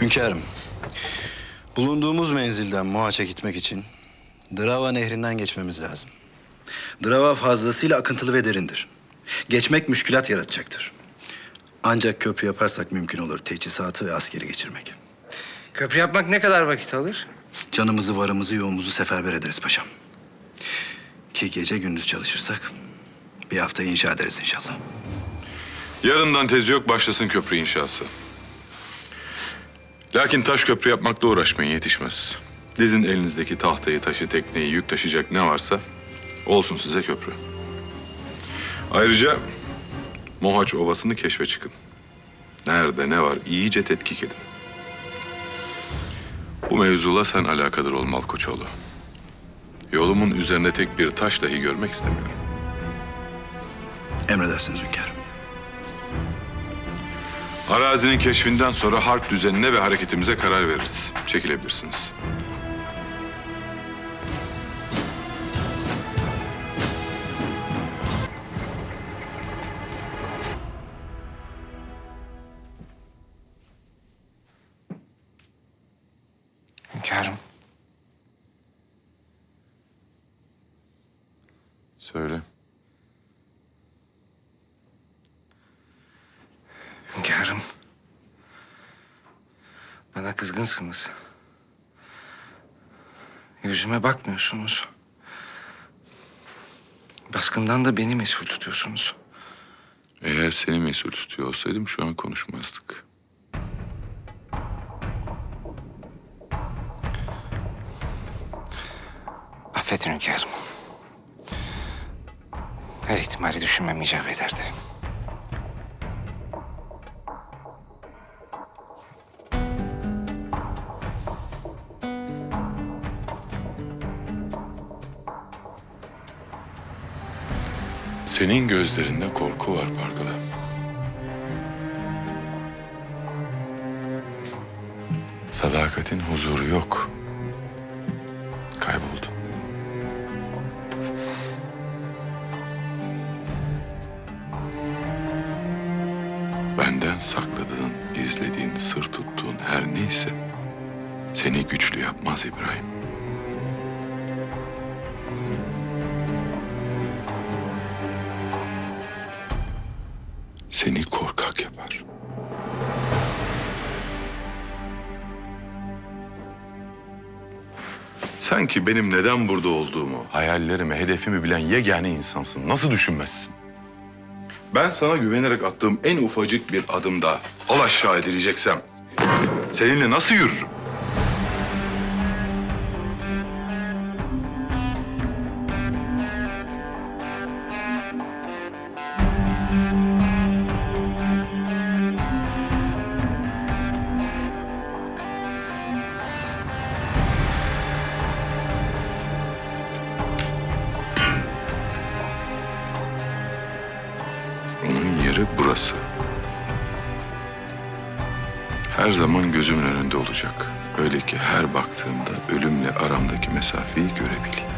Hünkârım, bulunduğumuz menzilden Mohaç'a gitmek için Drava nehrinden geçmemiz lazım. Drava fazlasıyla akıntılı ve derindir. Geçmek müşkülat yaratacaktır. Ancak köprü yaparsak mümkün olur teçhizatı ve askeri geçirmek. Köprü yapmak ne kadar vakit alır? Canımızı, varımızı, yoğumuzu seferber ederiz paşam. Ki gece gündüz çalışırsak bir hafta inşa ederiz inşallah. Yarından tezi yok başlasın köprü inşası. Lakin taş köprü yapmakla uğraşmayın yetişmez. Dizin elinizdeki tahtayı, taşı, tekneyi, yük taşıyacak ne varsa olsun size köprü. Ayrıca Mohaç Ovası'nı keşfe çıkın. Nerede ne var iyice tetkik edin. Bu mevzula sen alakadar ol Malkoçoğlu. Yolumun üzerinde tek bir taş dahi görmek istemiyorum. Emredersiniz hünkârım. Arazinin keşfinden sonra harp düzenine ve hareketimize karar veririz. Çekilebilirsiniz. Hünkârım. Söyle. Hünkârım. Bana kızgınsınız. Yüzüme bakmıyorsunuz. Baskından da beni mesul tutuyorsunuz. Eğer seni mesul tutuyor olsaydım şu an konuşmazdık. Affedin hünkârım. Her ihtimali düşünmem icap ederdi. Senin gözlerinde korku var Pargalı. Sadakatin huzuru yok. Kayboldu. Benden sakladığın, gizlediğin, sır tuttuğun her neyse seni güçlü yapmaz İbrahim. Seni korkak yapar. Sen ki benim neden burada olduğumu, hayallerimi, hedefimi bilen yegane insansın. Nasıl düşünmezsin? Ben sana güvenerek attığım en ufacık bir adımda al aşağı edileceksem seninle nasıl yürürüm? Yeri burası. Her zaman gözümün önünde olacak. Öyle ki her baktığımda ölümle aramdaki mesafeyi görebileyim.